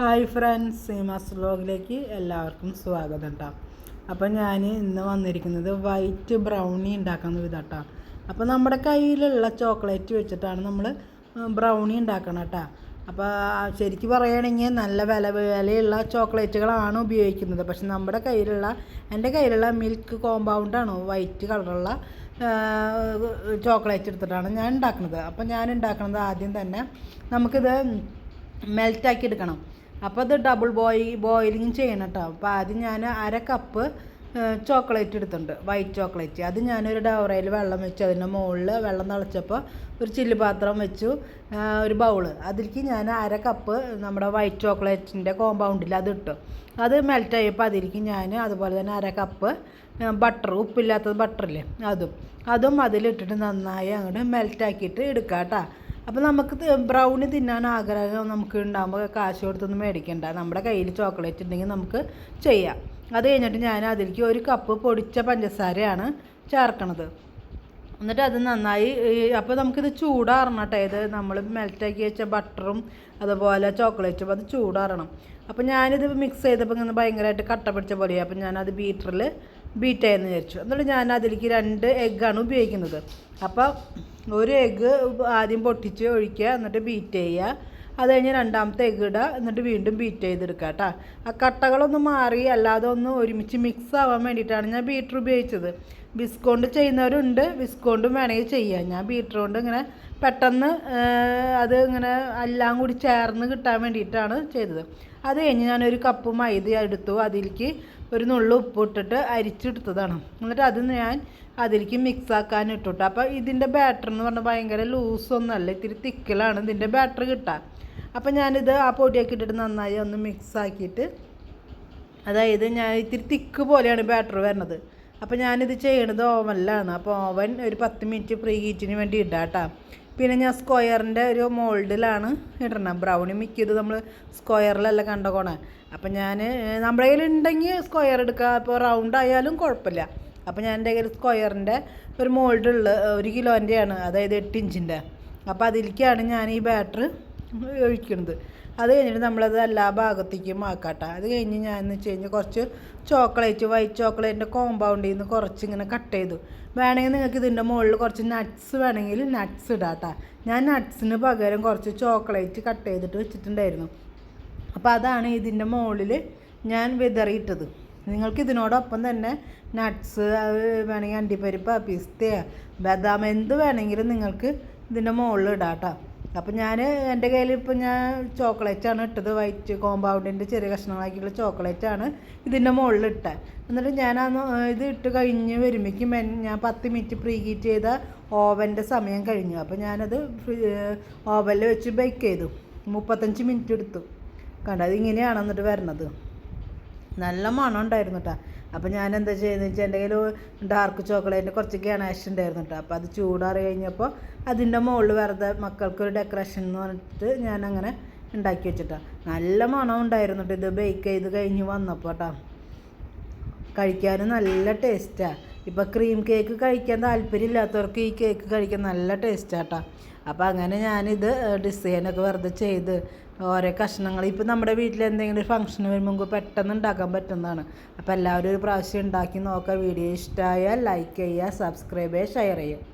Hi friends Seemas വ്ലോഗിലേക്ക് എല്ലാവർക്കും സ്വാഗതം കേട്ടോ അപ്പോൾ ഞാൻ ഇന്ന് വന്നിരിക്കുന്നത് വൈറ്റ് ബ്രൗണി ഉണ്ടാക്കുന്ന വിധം അപ്പോൾ നമ്മുടെ കയ്യിലുള്ള ചോക്ലേറ്റ് വെച്ചിട്ടാണ് നമ്മൾ ബ്രൗണി ഉണ്ടാക്കണം കേട്ടോ അപ്പോൾ ശരിക്കും പറയുകയാണെങ്കിൽ നല്ല വില വിലയുള്ള ചോക്ലേറ്റുകളാണ് ഉപയോഗിക്കുന്നത്. പക്ഷെ നമ്മുടെ കയ്യിലുള്ള എന്റെ കയ്യിലുള്ള മിൽക്ക് കോമ്പൗണ്ടാണ് വൈറ്റ് കളറുള്ള ചോക്ലേറ്റ് എടുത്തിട്ടാണ് ഞാൻ ഉണ്ടാക്കുന്നത്. അപ്പോൾ ഞാൻ ഉണ്ടാക്കുന്നത് ആദ്യം തന്നെ നമുക്കിത് മെൽറ്റാക്കി എടുക്കണം. അപ്പോൾ അത് ഡബിൾ ബോയി ബോയിലിങ് ചെയ്യണം കേട്ടോ അപ്പോൾ ആദ്യം ഞാൻ അര കപ്പ് ചോക്ലേറ്റ് എടുത്തിട്ടുണ്ട്. വൈറ്റ് ചോക്ലേറ്റ് അത് ഞാനൊരു ഡവറയിൽ വെള്ളം വെച്ചു. അതിന്റെ മുകളിൽ വെള്ളം തിളച്ചപ്പോൾ ഒരു ചില്ല് പാത്രം വെച്ചു. ഒരു ബൗൾ അതിലേക്ക് ഞാൻ അര കപ്പ് നമ്മുടെ വൈറ്റ് ചോക്ലേറ്റിന്റെ കോമ്പൗണ്ടിൽ അത് ഇട്ടു. അത് മെൽറ്റായപ്പോൾ അതിലേക്ക് ഞാൻ അതുപോലെ തന്നെ അര കപ്പ് ബട്ടർ ഉപ്പില്ലാത്തത് ബട്ടറില്ലേ അതും. അതും അതിലിട്ടിട്ട് നന്നായി അങ്ങോട്ട് മെൽറ്റാക്കിയിട്ട് എടുക്കാം കേട്ടോ അപ്പോൾ നമുക്ക് ബ്രൗണി തിന്നാൻ ആഗ്രഹം നമുക്ക് ഉണ്ടാകുമ്പോൾ കാശ് കൊടുത്തൊന്നും മേടിക്കണ്ട. നമ്മുടെ കയ്യിൽ ചോക്ലേറ്റ് ഉണ്ടെങ്കിൽ നമുക്ക് ചെയ്യാം. അത് കഴിഞ്ഞിട്ട് ഞാൻ അതിലേക്ക് ഒരു കപ്പ് പൊടിച്ച പഞ്ചസാരയാണ് ചേർക്കണത്. എന്നിട്ട് അത് നന്നായി അപ്പോൾ നമുക്കിത് ചൂടാറണം ഇത് നമ്മൾ മെൽറ്റാക്കി വെച്ച ബട്ടറും അതുപോലെ ചോക്ലേറ്റും അത് ചൂടാറണം. അപ്പോൾ ഞാനിത് മിക്സ് ചെയ്തപ്പോൾ ഇങ്ങനെ ഭയങ്കരമായിട്ട് കട്ട പിടിച്ച പോലെയാണ് അപ്പോൾ ഞാനത് ബീറ്ററിൽ ബീറ്റ് ചെയ്യുന്ന വിചാരിച്ചു. എന്നിട്ട് ഞാൻ അതിലേക്ക് രണ്ട് എഗ്ഗാണ് ഉപയോഗിക്കുന്നത്. അപ്പോൾ ഒരു എഗ്ഗ് ആദ്യം പൊട്ടിച്ച് ഒഴിക്കുക എന്നിട്ട് ബീറ്റ് ചെയ്യുക. അത് കഴിഞ്ഞ് രണ്ടാമത്തെ എഗ്ഗ് ഇടുക എന്നിട്ട് വീണ്ടും ബീറ്റ് ചെയ്തെടുക്കുക കേട്ടോ. ആ കട്ടകളൊന്നും മാറി അല്ലാതെ ഒന്ന് ഒരുമിച്ച് മിക്സ് ആവാൻ വേണ്ടിയിട്ടാണ് ഞാൻ ബീറ്റർ ഉപയോഗിച്ചത്. ബിസ്കോണ്ട് ചെയ്യുന്നവരുണ്ട് വിസ്കോണ്ടും വേണമെങ്കിൽ ചെയ്യാം. ഞാൻ ബീറ്റർ കൊണ്ട് ഇങ്ങനെ പെട്ടെന്ന് അത് ഇങ്ങനെ എല്ലാം കൂടി ചേർന്ന് കിട്ടാൻ വേണ്ടിയിട്ടാണ് ചെയ്തത്. അത് കഴിഞ്ഞ് ഞാനൊരു കപ്പ് മൈദ എടുത്തു. അതിലേക്ക് ഒരു നുള്ളു ഉപ്പ് ഇട്ടിട്ട് അരിച്ചെടുത്തതാണ്. എന്നിട്ട് അത് ഞാൻ അതിലേക്ക് മിക്സാക്കാൻ ഇട്ടിട്ട്. അപ്പോൾ ഇതിന്റെ ബാറ്റർ എന്ന് പറഞ്ഞാൽ ഭയങ്കര ലൂസൊന്നുമല്ല ഇത്തിരി തിക്കലാണ് ഇതിന്റെ ബാറ്റർ കിട്ടുക അപ്പോൾ ഞാനിത് ആ പൊടിയൊക്കെ ഇട്ടിട്ട് നന്നായി ഒന്ന് മിക്സ് ആക്കിയിട്ട് അതായത് ഞാൻ ഇത്തിരി തിക്ക് പോലെയാണ് ബാറ്റർ വരുന്നത് അപ്പോൾ ഞാനിത് ചെയ്യണത് ഓവനിലാണ് അപ്പോൾ ഓവൻ ഒരു പത്ത് മിനിറ്റ് പ്രീ ഹീറ്റിന് വേണ്ടി ഇടാം കേട്ടോ പിന്നെ ഞാൻ സ്ക്വയറിന്റെ ഒരു മോൾഡിലാണ് ഇടണം. ബ്രൗണി മിക്കത് നമ്മൾ സ്ക്വയറിലല്ല കണ്ടോണേ അപ്പം ഞാൻ നമ്മുടെ കയ്യിൽ ഉണ്ടെങ്കിൽ സ്ക്വയർ എടുക്കുക അപ്പോൾ റൗണ്ട് ആയാലും കുഴപ്പമില്ല. അപ്പോൾ ഞാൻ എന്റെ കയ്യിൽ സ്ക്വയറിന്റെ ഒരു മോൾഡുള്ള ഒരു കിലോന്റെയാണ്. അതായത് എട്ട് ഇഞ്ചിന്റെ. അപ്പോൾ അതിലേക്കാണ് ഞാൻ ഈ ബാറ്റർ ഒഴിക്കുന്നത്. അത് കഴിഞ്ഞിട്ട് നമ്മളത് എല്ലാ ഭാഗത്തേക്കും ആക്കാട്ടെ. അത് കഴിഞ്ഞ് ഞാൻ എന്ന് വെച്ച് കഴിഞ്ഞാൽ കുറച്ച് ചോക്ലേറ്റ് വൈറ്റ് ചോക്ലേറ്റിന്റെ കോമ്പൗണ്ടിൽ നിന്ന് കുറച്ച് ഇങ്ങനെ കട്ട് ചെയ്തു. വേണമെങ്കിൽ നിങ്ങൾക്ക് ഇതിന്റെ മുകളിൽ കുറച്ച് നട്ട്സ് വേണമെങ്കിൽ നട്ട്സ് ഇടാട്ടാ. ഞാൻ നട്ട്സിന് പകരം കുറച്ച് ചോക്ലേറ്റ് കട്ട് ചെയ്തിട്ട് വെച്ചിട്ടുണ്ടായിരുന്നു. അപ്പോൾ അതാണ് ഇതിന്റെ മുകളിൽ ഞാൻ വിതറിയിട്ടത്. നിങ്ങൾക്ക് ഇതിനോടൊപ്പം തന്നെ നട്ട്സ് വേണമെങ്കിൽ അണ്ടിപ്പരിപ്പ് പിസ്തയോ ബദാം എന്ത് വേണമെങ്കിലും നിങ്ങൾക്ക് ഇതിന്റെ മുകളിൽ ഇടാം കേട്ടോ അപ്പം ഞാൻ എന്റെ കയ്യിൽ ഇപ്പം ഞാൻ ചോക്ലേറ്റാണ് ഇട്ടത്. വൈറ്റ് കോമ്പൗണ്ടിന്റെ ചെറിയ കഷ്ണങ്ങളാക്കിയുള്ള ചോക്ലേറ്റാണ് ഇതിന്റെ മുകളിൽ ഇട്ടത് എന്നിട്ട് ഞാൻ ഇത് ഇട്ട് കഴിഞ്ഞ് വരുമ്പോഴേക്കും ഞാൻ പത്ത് മിനിറ്റ് പ്രീ ഹീറ്റ് ചെയ്ത ഓവന്റെ സമയം കഴിഞ്ഞു. അപ്പോൾ ഞാനത് ഓവനിൽ വെച്ച് ബേക്ക് ചെയ്തു. മുപ്പത്തഞ്ച് മിനിറ്റ് എടുത്തു. കണ്ടത് ഇങ്ങനെയാണ് എന്നിട്ട് വരണത്. നല്ല മണം ഉണ്ടായിരുന്നു കേട്ടോ അപ്പോൾ ഞാൻ എന്താ ചെയ്യുന്നത് വെച്ചാൽ എന്റെ കയ്യിൽ ഡാർക്ക് ചോക്ലേറ്റിന്റെ കുറച്ച് ഗണേഷ് ഉണ്ടായിരുന്നു കേട്ടോ. അപ്പോൾ അത് ചൂടാറി കഴിഞ്ഞപ്പോൾ അതിന്റെ മുകളിൽ വെറുതെ മക്കൾക്കൊരു ഡെക്കറേഷൻ എന്ന് പറഞ്ഞിട്ട് ഞാൻ അങ്ങനെ ഉണ്ടാക്കി വെച്ചിട്ടാണ് നല്ല മണം ഉണ്ടായിരുന്നു കേട്ടോ. ഇത് ബേക്ക് ചെയ്ത് കഴിഞ്ഞ് വന്നപ്പോൾ കേട്ടോ. കഴിക്കാനും നല്ല ടേസ്റ്റാണ് ഇപ്പോൾ ക്രീം കേക്ക് കഴിക്കാൻ താല്പര്യമില്ലാത്തവർക്ക് ഈ കേക്ക് കഴിക്കാൻ നല്ല ടേസ്റ്റാണ് കേട്ടോ. അപ്പോൾ അങ്ങനെ ഞാനിത് ഡിസൈനൊക്കെ വെറുതെ ചെയ്ത് ഓരോ കഷ്ണങ്ങൾ. ഇപ്പോൾ നമ്മുടെ വീട്ടിൽ എന്തെങ്കിലും ഒരു ഫംഗ്ഷൻ വരുമ്പോൾ പെട്ടെന്ന് ഉണ്ടാക്കാൻ പറ്റുന്നതാണ്. അപ്പോൾ എല്ലാവരും ഒരു പ്രാവശ്യം ഉണ്ടാക്കി നോക്കുക. വീഡിയോ ഇഷ്ടമായാൽ ലൈക്ക് ചെയ്യുക സബ്സ്ക്രൈബ് ചെയ്യുക ഷെയർ ചെയ്യുക.